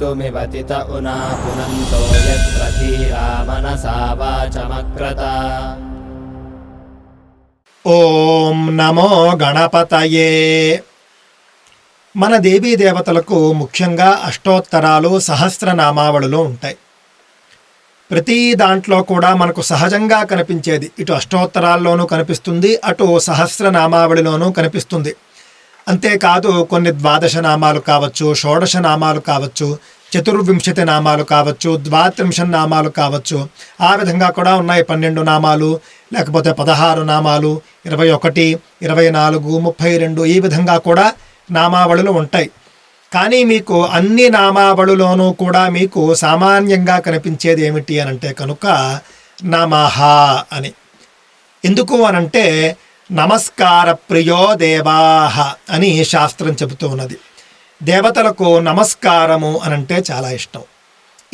कर्तुमिवतित उना पुनन्तो यत्र धीरा मनसा वाचमक्रत ఓం నమో గణపతయే మన దేవీ దేవతలకు ముఖ్యంగా అష్టోత్తరాలు సహస్రనామావళులు ఉంటాయి ప్రతి దాంట్లో కూడా మనకు సహజంగా కనిపించేది ఇటు అష్టోత్తరాల్లోనూ కనిపిస్తుంది అటు సహస్రనామావళిలోనూ కనిపిస్తుంది అంతేకాదు కొన్ని ద్వాదశ నామాలు కావచ్చు షోడశ నామాలు కావచ్చు చతుర్వింశతి నామాలు కావచ్చు ద్వాత్రింశ నామాలు కావచ్చు. ఆ విధంగా కూడా ఉన్నాయి పన్నెండు నామాలు లేకపోతే పదహారు నామాలు ఇరవై ఒకటి ఇరవై నాలుగు ముప్పై రెండు ఈ విధంగా కూడా నామావళులు ఉంటాయి. కానీ మీకు అన్ని నామావళులోనూ కూడా మీకు సామాన్యంగా కనిపించేది ఏమిటి అని అంటే కనుక నమః అని. ఎందుకు అనంటే నమస్కార ప్రియో దేవాహ అని శాస్త్రం చెబుతూ ఉన్నది. దేవతలకు నమస్కారము అనంటే చాలా ఇష్టం.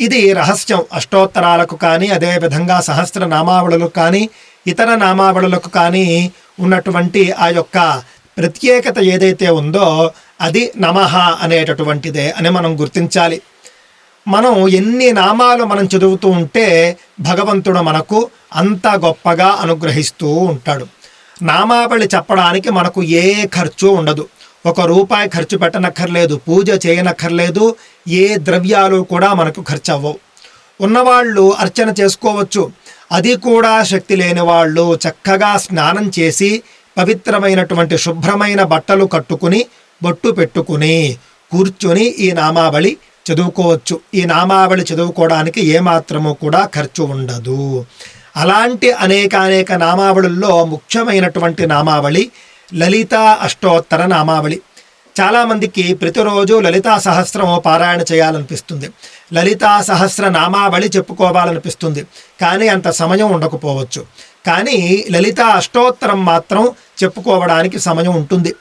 ఇది రహస్యం. అష్టోత్తరాలకు కానీ అదేవిధంగా సహస్ర నామావళులకు కానీ ఇతర నామావళులకు కానీ ఉన్నటువంటి ఆ యొక్క ప్రత్యేకత ఏదైతే ఉందో అది నమః అనేటటువంటిదే అని మనం గుర్తించాలి. మనం ఎన్ని నామాలు మనం చదువుతూ ఉంటే భగవంతుడు మనకు అంత గొప్పగా అనుగ్రహిస్తూ ఉంటాడు. నామావళి చెప్పడానికి మనకు ఏ ఖర్చు ఉండదు. ఒక రూపాయి ఖర్చు పెట్టనక్కర్లేదు పూజ చేయనక్కర్లేదు ఏ ద్రవ్యాలు కూడా మనకు ఖర్చు అవ్వవు ఉన్నవాళ్ళు అర్చన చేసుకోవచ్చు. అది కూడా శక్తి లేని వాళ్ళు చక్కగా స్నానం చేసి పవిత్రమైనటువంటి శుభ్రమైన బట్టలు కట్టుకుని బొట్టు పెట్టుకుని కూర్చొని ఈ నామావళి చదువుకోవచ్చు. ఈ నామావళి చదువుకోవడానికి ఏమాత్రము కూడా ఖర్చు ఉండదు. అలాంటి అనేక అనేక నామావళుల్లో ముఖ్యమైనటువంటి నామావళి లలితా అష్టోత్తర నామావళి. చాలామందికి ప్రతిరోజు లలితా సహస్రం పారాయణ చేయాలనిపిస్తుంది. లలితా సహస్ర నామావళి చెప్పుకోవాలనిపిస్తుంది. కానీ అంత సమయం ఉండకపోవచ్చు. కానీ లలితా అష్టోత్తరం మాత్రం చెప్పుకోవడానికి సమయం ఉంటుంది.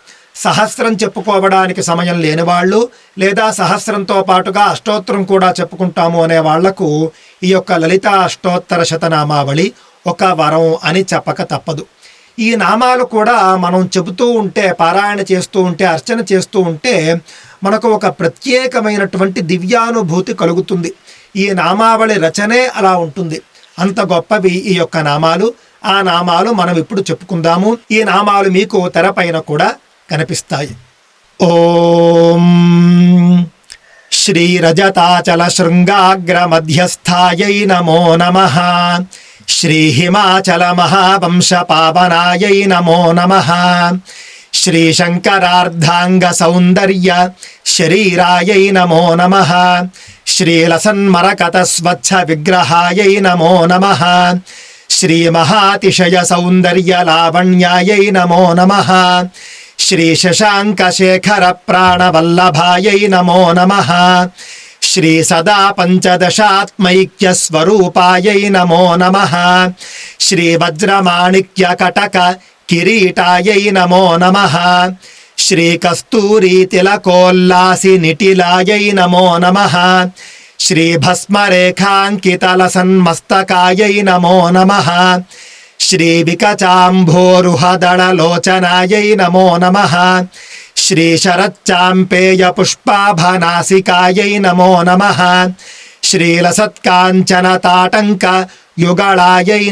సహస్రం చెప్పుకోవడానికి సమయం లేని వాళ్ళు లేదా సహస్రంతో పాటుగా అష్టోత్తరం కూడా చెప్పుకుంటాము అనే వాళ్ళకు ఈ యొక్క లలిత అష్టోత్తర శతనామావళి ఒక వరం అని చెప్పక తప్పదు. ఈ నామాలు కూడా మనం చెబుతూ ఉంటే పారాయణ చేస్తూ ఉంటే అర్చన చేస్తూ ఉంటే మనకు ఒక ప్రత్యేకమైనటువంటి దివ్యానుభూతి కలుగుతుంది. ఈ నామావళి రచనే అలా ఉంటుంది. అంత గొప్పవి ఈ యొక్క నామాలు. ఆ నామాలు మనం ఇప్పుడు చెప్పుకుందాము. ఈ నామాలు మీకు తెరపైన కూడా కనిపిస్తాయి. ఓం శ్రీరజతాచల శృంగాగ్ర మధ్యస్థాయై నమో నమ. శ్రీహిమాచల మహావంశ పావనాయై నమో నమ. శ్రీశంకరార్ధాంగ సౌందర్య శరీరాయై నమో నమ. శ్రీలసన్మరకత స్వచ్ఛ విగ్రహాయై నమో నమ. శ్రీమహాతిశయ సౌందర్య లావణ్యాయై నమో నమ. శ్రీ శశాంకశేఖర ప్రాణవల్లభాయై నమో నమ శ్రీ సదా పంచదశాత్మైక్య స్వరూపాయై నమో నమ శ్రీ వజ్రమాణిక్య కటక కిరీటాయై నమో నమ శ్రీ కస్తూరీ తిలకోల్లాసి నిటిలాయై నమో నమ శ్రీ భస్మరేఖాంకితల సన్మస్తకాయై నమో నమ శ్రీ వికచాంభోరుహదళలోచనాయై నమో నమ. శ్రీ శరచ్చాంపేయ పుష్పాభనాసికాయై నమో నమ. శ్రీలసత్కాంచన తాటంక యుగళాయై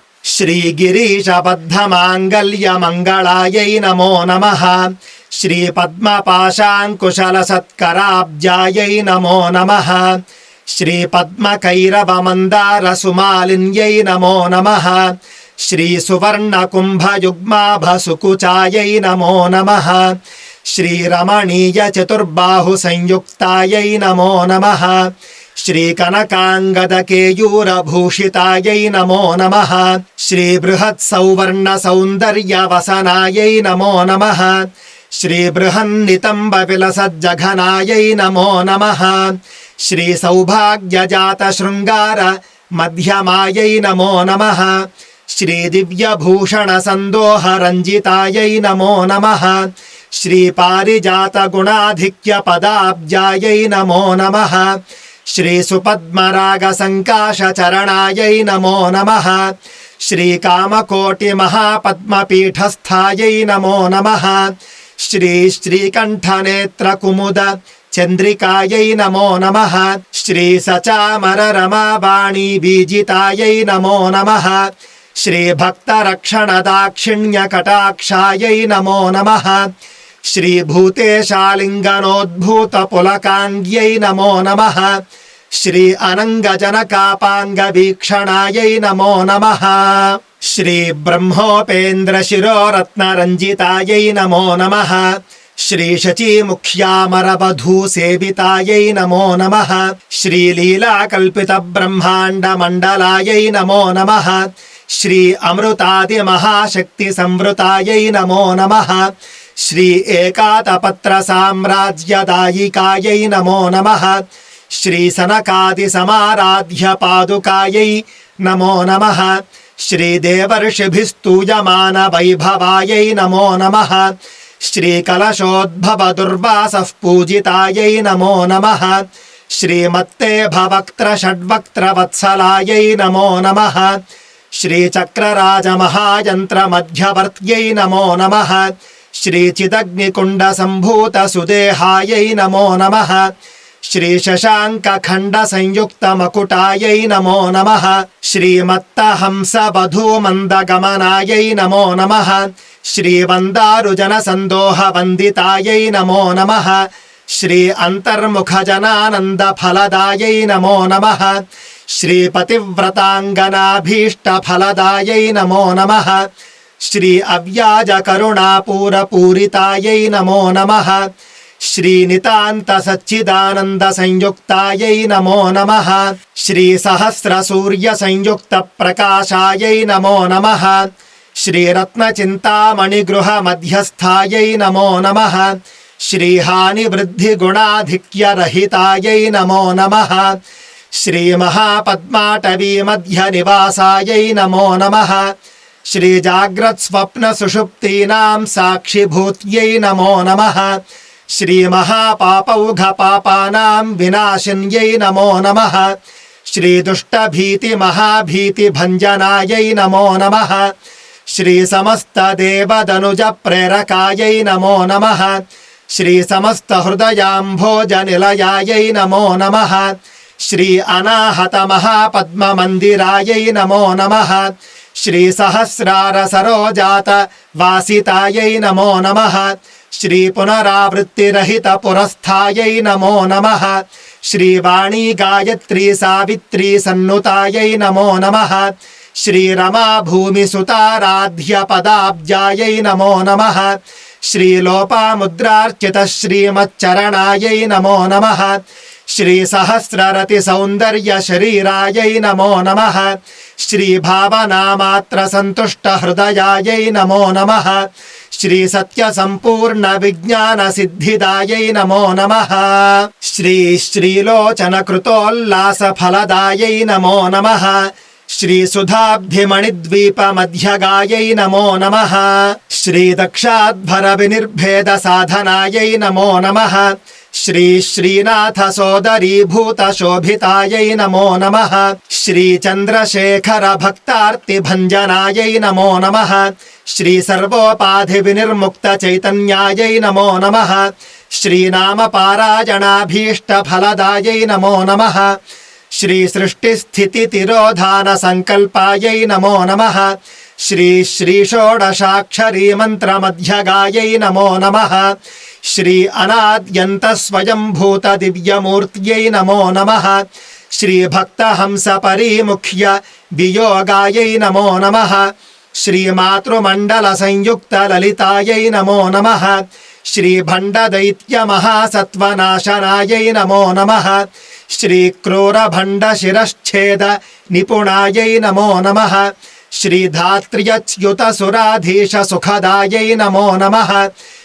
श्रीगिरीशबद्धमाङ्गल्यमङ्गलायै नमो नमः श्रीपद्मपाशाङ्कुशलसत्कराब्जायै नमो नमः श्रीपद्मकैरवमन्दारसुमालिन्यै नमो नमः श्रीसुवर्णकुम्भयुग्माभसुकुचायै नमो नमः श्रीरमणीयचतुर्बाहुसंयुक्तायै नमो नमः श्रीकनकाङ्गदकेयूरभूषितायै नमो नमः। श्रीबृहत्सौवर्णसौन्दर्यवसनायै नमो नमः। श्रीबृहन्नितम्बविलसज्जघनायै नमो नमः। श्रीसौभाग्यजातशृङ्गार मध्यमायै नमो नमः। श्रीदिव्यभूषणसन्दोहरञ्जितायै नमो नमः। श्रीपारिजातगुणाधिक्यपदाब्जायै नमो नमः। श्रीसुपद्मरागसङ्काशचरणायै नमो नमः। श्रीकामकोटिमहापद्मपीठस्थायै नमो नमः। श्री श्रीकण्ठनेत्रकुमुद चन्द्रिकायै नमो नमः। श्री सचामररमावाणी बीजितायै नमो नमः। श्रीभक्तरक्षणदाक्षिण्यकटाक्षायै नमो नमः। श्रीभूतेशालिङ्गनोद्भूतपुलकाङ्ग्यै नमो नमः। श्री अनङ्गजनकापाङ्गवीक्षणायै नमो नमः। श्रीब्रह्मोपेन्द्रशिरोरत्नरञ्जितायै नमो नमः। श्रीशचीमुख्यामरवधूसेवितायै नमो नमः। श्रीलीलाकल्पितब्रह्माण्डमण्डलायै नमो नमः। श्री अमृतादिमहाशक्तिसंवृतायै नमो नमः। శ్రీ ఏకాతపత్ర సామ్రాజ్యదాయికాయై నమో నమ శ్రీ సనకాది సమారాధ్య పాదుకాయై నమో నమ శ్రీదేవర్షిభిస్తూయమాన వైభవాయై నమో నమ శ్రీకలశోద్భవ దుర్వాసః పూజితాయై నమో నమ శ్రీమత్తే భవక్త్ర షడ్వక్త్ర వత్సలాయై నమో నమ శ్రీచక్రరాజమహాయంత్రమధ్యవర్త్యై నమో నమ नमः श्रीचिदग्निकुण्डसम्भूतसुदेहायै नमो नमः श्रीशशाङ्कखण्डसंयुक्तमकुटायै नमो नमः श्रीमत्तहंसवधूमन्दगमनायै नमो नमः श्रीवन्दारुजनसन्दोहवन्दितायै नमो नमः श्री अन्तर्मुखजनानन्दफलदायै नमो नमः श्रीपतिव्रताङ्गनाभीष्टफलदायै नमो नमः श्री अव्याजकरुणापूरपूरितायै नमो नमः। श्रीनितान्तसच्चिदानन्दसंयुक्तायै नमो नमः। श्रीसहस्रसूर्यसंयुक्तप्रकाशायै नमो नमः। श्रीरत्नचिन्तामणिगृहमध्यस्थायै नमो नमः। श्रीहानिवृद्धिगुणाधिक्यरहितायै नमो नमः। श्रीमहापद्माटवीमध्यनिवासायै नमो नमः। श्रीजाग्रत्स्वप्नसुषुप्तीनां साक्षिभूत्यै नमो नमः। श्रीमहापापौघपापानां विनाशिन्यै नमो नमः। श्रीदुष्टभीतिमहाभीतिभञ्जनायै नमो नमः। श्रीसमस्तदेवदनुजप्रेरकायै नमो नमः। श्रीसमस्तहृदयाम्भोजनिलयायै नमो नमः। श्री अनाहतमहापद्ममन्दिरायै नमो नमः। श्रीसहस्रारसरोजात वासितायै नमो नमः। श्रीपुनरावृत्तिरहितपुरस्थायै नमो नमः। श्रीवाणी गायत्री सावित्री सन्नुतायै नमो नमः। श्रीरमा भूमिसुताराध्यपदाब्जायै नमो नमः। श्रीलोपामुद्रार्चितश्रीमच्चरणायै नमो नमः। श्रीसहस्ररतिसौन्दर्यशरीरायै नमो नमः। श्रीभावनामात्रसन्तुष्टहृदयायै नमो नमः। श्रीसत्यसम्पूर्णविज्ञानसिद्धिदायै नमो नमः। श्री श्रीलोचनकृतोल्लासफलदायै नमो नमः। श्रीसुधाब्धिमणिद्वीपमध्यगायै नमो नमः। श्रीदक्षाध्वरविनिर्भेदसाधनायै नमो नमः। श्री श्रीनाथसोदरीभूतशोभितायै नमो नम। नमः श्रीचन्द्रशेखरभक्तार्तिभञ्जनायै नमो नम। श्री सर्वोपाधि नमः श्रीसर्वोपाधिविनिर्मुक्तचैतन्यायै नमो नमः। श्रीनामपारायणाभीष्टफलदायै नमो नमः। श्रीसृष्टिस्थितितिरोधानसङ्कल्पायै नमो नमः। श्री श्रीषोडशाक्षरी मन्त्रमध्यगायै नमो नमः श्री अनाद्यन्तस्वयम्भूत दिव्यमूर्त्यै नमो नमः श्रीभक्तहंसपरिमुख्य वियोगायै नमो नमः श्रीमातृमण्डलसंयुक्तललितायै नमो नमः श्रीभण्डदैत्यमहासत्त्वनाशनायै नमो नमः श्रीक्रूरभण्डशिरश्छेद निपुणायै नमो नमः श्रीधात्र्यच्युतसुराधीशसुखदायै नमो नमः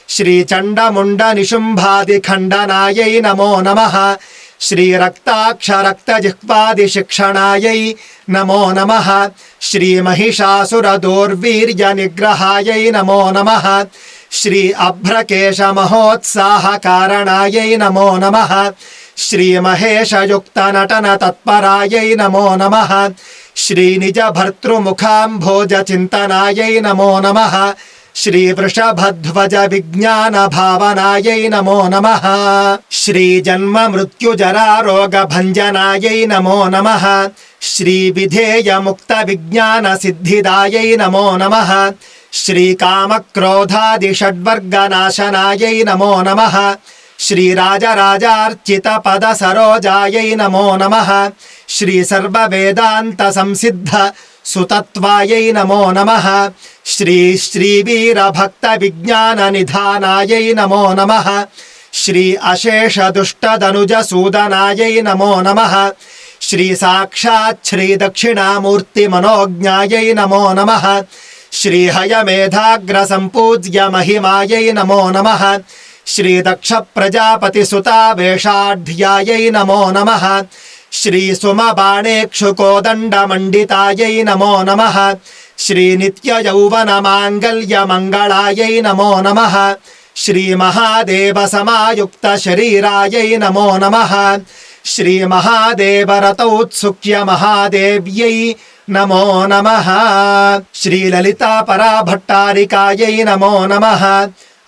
श्रीचण्डमुण्डनिशुम्भादिखण्डनायै नमो नमः। श्रीरक्ताक्षरक्तजिह्वादिशिक्षणायै नमो नमः। श्रीमहिषासुरदोर्वीर्यनिग्रहायै नमो नमः। श्री अभ्रकेशमहोत्साहकारणायै नमो नमः। श्रीमहेशयुक्तनटनतत्परायै नमो नमः। श्रीनिजभर्तृमुखाम्भोजचिन्तनायै नमो नमः। श्रीवृषभध्वजविज्ञानभावनायै नमो नमः। श्रीजन्ममृत्युजरारोगभञ्जनायै नमो नमः। श्रीविधेयमुक्तविज्ञानसिद्धिदायै नमो नमः। श्रीकामक्रोधादिषड्वर्गनाशनायै नमो नमः। श्रीराजराजार्चितपदसरोजायै नमो नमः। श्रीसर्ववेदान्तसंसिद्ध सुतत्वायै नमो नमः। श्री श्रीवीरभक्तविज्ञाननिधानायै नमो नमः। श्री अशेष अशेषदुष्टदनुजसूदनायै नमो नमः। श्री साक्षात् श्रीदक्षिणामूर्तिमनोज्ञायै नमो नमः। श्रीहयमेधाग्रसम्पूज्य महिमायै नमो नमः। श्रीदक्षप्रजापतिसुतावेषाढ्यायै नमो नमः। श्रीसुमबाणेक्षुकोदण्डमण्डितायै नमो नमः श्रीनित्ययौवनमाङ्गल्यमङ्गलायै नमो नमः श्रीमहादेवसमायुक्तशरीरायै नमो नमः श्रीमहादेवरतौत्सुक्यमहादेव्यै नमो नमः श्रीललितापराभट्टारिकायै नमो नमः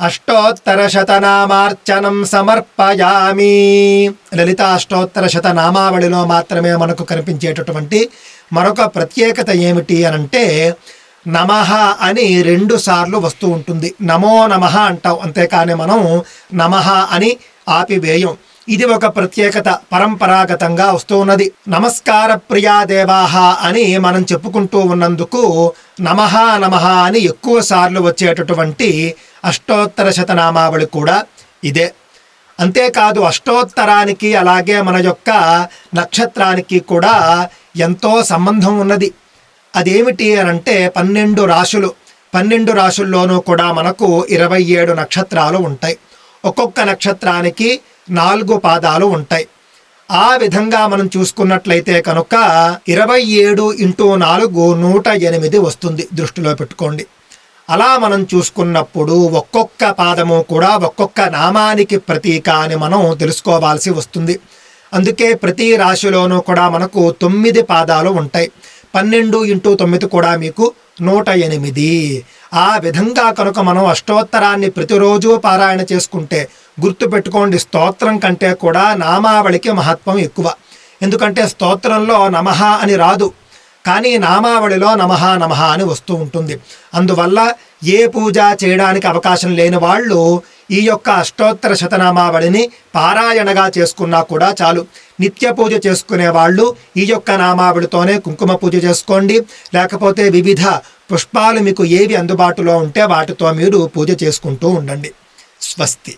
అష్టోత్తరశతనామార్చనం సమర్పయామి. లలిత అష్టోత్తర శతనామావళిలో మాత్రమే మనకు కనిపించేటటువంటి మరొక ప్రత్యేకత ఏమిటి అనంటే నమః అని రెండు సార్లు వస్తూ ఉంటుంది. నమో నమః అంటాం. అంతేకాని మనం నమః అని ఆపివేయం. ఇది ఒక ప్రత్యేకత పరంపరాగతంగా వస్తూ ఉన్నది నమస్కార ప్రియా దేవాహ అని మనం చెప్పుకుంటూ ఉన్నందుకు నమః నమః అని ఎక్కువ సార్లు వచ్చేటటువంటి అష్టోత్తర శతనామావళి కూడా ఇదే. అంతేకాదు అష్టోత్తరానికి అలాగే మన యొక్క నక్షత్రానికి కూడా ఎంతో సంబంధం ఉన్నది. అదేమిటి అని అంటే పన్నెండు రాశులు. పన్నెండు రాశుల్లోనూ కూడా మనకు ఇరవై ఏడు నక్షత్రాలు ఉంటాయి. ఒక్కొక్క నక్షత్రానికి నాలుగు పాదాలు ఉంటాయి. ఆ విధంగా మనం చూసుకున్నట్లయితే కనుక ఇరవై ఏడు ఇంటూ నాలుగు నూట ఎనిమిది వస్తుంది దృష్టిలో పెట్టుకోండి. అలా మనం చూసుకున్నప్పుడు ఒక్కొక్క పాదము కూడా ఒక్కొక్క నామానికి ప్రతీక అని మనం తెలుసుకోవాల్సి వస్తుంది. అందుకే ప్రతి రాశిలోనూ కూడా మనకు తొమ్మిది పాదాలు ఉంటాయి. పన్నెండు ఇంటూ తొమ్మిది కూడా మీకు నూట ఎనిమిది. ఆ విధంగా కనుక మనం అష్టోత్తరాన్ని ప్రతిరోజు పారాయణ చేసుకుంటే గుర్తుపెట్టుకోండి స్తోత్రం కంటే కూడా నామావళికి మహత్వం ఎక్కువ. ఎందుకంటే స్తోత్రంలో నమః అని రాదు కానీ నామావళిలో నమః నమః అని వస్తూ ఉంటుంది. అందువల్ల ఏ పూజ చేయడానికి అవకాశం లేని వాళ్ళు ఈ యొక్క అష్టోత్తర శతనామావళిని పారాయణగా చేసుకున్నా కూడా చాలు. నిత్య పూజ చేసుకునే వాళ్ళు ఈ యొక్క నామావళితోనే కుంకుమ పూజ చేసుకోండి. లేకపోతే వివిధ పుష్పాలు మీకు ఏవి అందుబాటులో ఉంటే వాటితో మీరు పూజ చేసుకుంటూ ఉండండి. స్వస్తి.